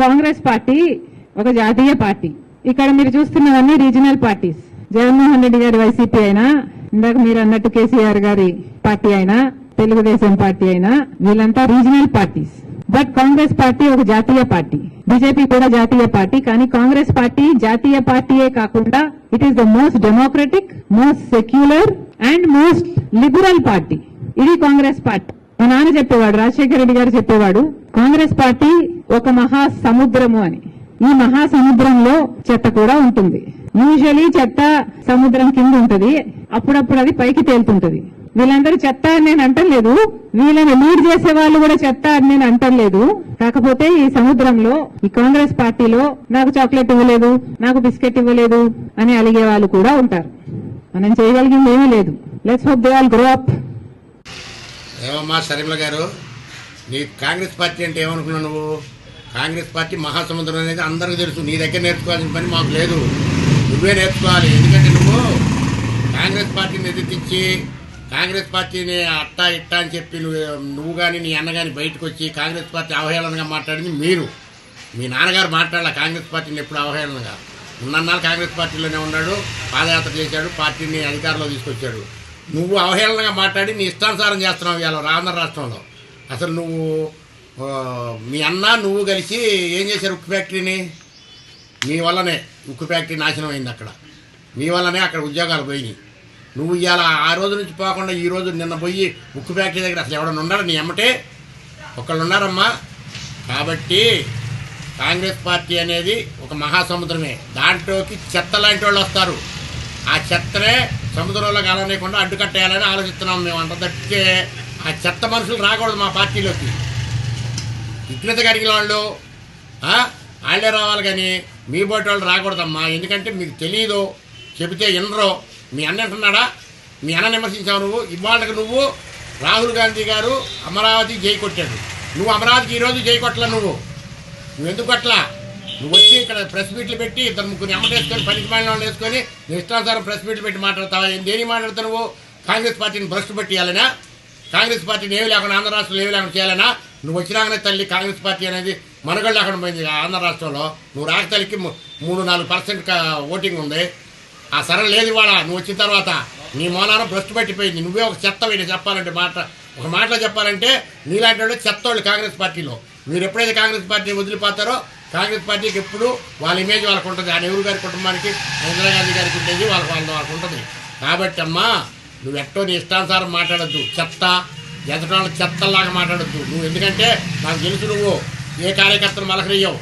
Congress party ఒక జాతీయ party. ఇక్కడ మీరు చూస్తున్నవన్నీ రీజనల్ పార్టీస్. జగన్మోహన్ రెడ్డి గారి వైసీపీ అయినా ఇందాక మీరు అన్నట్టు కేసీఆర్ గారి పార్టీ అయినా తెలుగుదేశం పార్టీ అయినా వీళ్ళంతా regional parties. But Congress party ఒక జాతీయ పార్టీ. బీజేపీ కూడా జాతీయ పార్టీ కానీ కాంగ్రెస్ పార్టీ జాతీయ పార్టీయే కాకుండా it is the most democratic most secular and most liberal party ఇది కాంగ్రెస్ పార్టీ. మా నాన్న చెప్పేవాడు రాజశేఖర రెడ్డి గారు చెప్పేవాడు కాంగ్రెస్ పార్టీ ఒక మహా సముద్రము అని. ఈ మహా సముద్రంలో చెత్త కూడా ఉంటుంది. యూజువలీ చెత్త సముద్రం కింద ఉంటది. అప్పుడప్పుడు అది పైకి తేలుతుంటది. వీళ్ళందరూ చెత్త అని నేను అంటలేదు వీళ్ళని లీడ్ చేసే వాళ్ళు కూడా చెత్త అని నేను అంటలేదు కాకపోతే ఈ సముద్రంలో ఈ కాంగ్రెస్ పార్టీలో నాకు చాక్లెట్ ఇవ్వలేదు నాకు బిస్కెట్ ఇవ్వలేదు అని అలిగే వాళ్ళు కూడా ఉంటారు. మనం చేయగలిగింది ఏమీ లేదు. Let's hope they all grow up ఏమమ్మా గారు? నీ కాంగ్రెస్ పార్టీ అంటే ఏమనుకున్నావు నువ్వు? కాంగ్రెస్ పార్టీ మహాసముద్రం అనేది అందరికీ తెలుసు. నీ దగ్గర నేర్చుకోవాల్సిన పని మాకు లేదు. నువ్వే నేర్చుకోవాలి. ఎందుకంటే నువ్వు కాంగ్రెస్ పార్టీని ఎదిరించి కాంగ్రెస్ పార్టీని అట్టా ఇట్టా అని చెప్పి నువ్వు నువ్వు కానీ నీ అన్న కానీ బయటకు వచ్చి కాంగ్రెస్ పార్టీ అవహేళనగా మాట్లాడింది మీరు. మీ నాన్నగారు మాట్లాడాల కాంగ్రెస్ పార్టీని ఎప్పుడు అవహేళనగా. ఉన్నన్నాళ్ళు కాంగ్రెస్ పార్టీలోనే ఉన్నాడు పాదయాత్ర చేశాడు పార్టీని అధికారంలో తీసుకొచ్చాడు. నువ్వు అవహేళనగా మాట్లాడి నీ ఇష్టానుసారం చేస్తున్నావు ఇవాళ ఆంధ్ర రాష్ట్రంలో. అసలు నువ్వు మీ అన్న నువ్వు కలిసి ఏం చేశారు ఉక్కు ఫ్యాక్టరీని? మీ వల్లనే ఉక్కు ఫ్యాక్టరీ నాశనం అయింది అక్కడ. మీ వల్లనే అక్కడ ఉద్యోగాలు పోయినాయి. నువ్వు ఇవాళ ఆ రోజు నుంచి పోకుండా ఈ రోజు నిన్న పోయి ఉక్కు ఫ్యాక్టరీ దగ్గర అసలు ఎవడన్నా ఉన్నారా నీ ఎమ్మటే ఒకళ్ళు ఉన్నారమ్మా. కాబట్టి కాంగ్రెస్ పార్టీ అనేది ఒక మహాసముద్రమే. దాంట్లోకి చెత్త లాంటి వాళ్ళు వస్తారు. ఆ చెత్తనే సముద్రంలో కలవనీయకుండా అడ్డుకట్టేయాలని ఆలోచిస్తున్నాం మేము అంత తప్పితే ఆ చెత్త మనుషులు రాకూడదు మా పార్టీలోకి. విఘ్నత కలిగిన వాళ్ళు వాళ్ళే రావాలి కానీ మీ బోటి వాళ్ళు రాకూడదమ్మా. ఎందుకంటే మీకు తెలియదు చెబితే వినరు. మీ అన్న అంటున్నాడా? మీ అన్న విమర్శించావు నువ్వు. ఇవాళకి నువ్వు రాహుల్ గాంధీ గారు అమరావతి జై కొట్టాడు. నువ్వు అమరావతికి ఈరోజు జై కొట్టలా నువ్వు? నువ్వు ఎందుకు కొట్టలా? నువ్వు వచ్చి ఇక్కడ ప్రెస్ మీట్లు పెట్టి ఇద్దరు ముగ్గురు ఎమ్మటేసుకొని పనికి మాలిన వాళ్ళు వేసుకొని నీ ఇష్టానుసారం ప్రెస్ మీట్లు పెట్టి మాట్లాడతావా? ఏం దేని మాట్లాడతావు నువ్వు కాంగ్రెస్ పార్టీని భ్రష్టు పెట్టియాలనా? కాంగ్రెస్ పార్టీని ఏమి లేకుండా ఆంధ్ర రాష్ట్రంలో ఏమి లేకుండా చేయాలన్నా నువ్వు వచ్చినాకనే తల్లి కాంగ్రెస్ పార్టీ అనేది మనగడ లేకుండా పోయింది ఆంధ్ర రాష్ట్రంలో. నువ్వు రాక తల్లికి మూడు నాలుగు పర్సెంట్ ఓటింగ్ ఉంది. ఆ సరళ లేదు ఇవాళ నువ్వు వచ్చిన తర్వాత. నీ మౌనానం భ్రష్టు పట్టిపోయింది. నువ్వే ఒక చెత్త వీడి చెప్పాలంటే మాట ఒక మాటలో చెప్పాలంటే నీలాంటి వాళ్ళు చెత్త వాళ్ళు కాంగ్రెస్ పార్టీలో. మీరు ఎప్పుడైతే కాంగ్రెస్ పార్టీని వదిలిపోతారో కాంగ్రెస్ పార్టీకి ఎప్పుడు వాళ్ళ ఇమేజ్ వాళ్ళకు ఉంటుంది ఆ నెహ్రూ గారి కుటుంబానికి ఇందిరాగాంధీ గారికి ఉండేది వాళ్ళకి వాళ్ళ వాళ్ళకు ఉంటుంది కాబట్టి అమ్మా నువ్వు ఎట్టో నీ ఇష్టానుసారం మాట్లాడద్దు. చెత్త ఎదటాల చెత్తలాగా మాట్లాడద్దు. నువ్వు ఎందుకంటే నాకు తెలుసు నువ్వు ఏ కార్యకర్తను మలకరియవు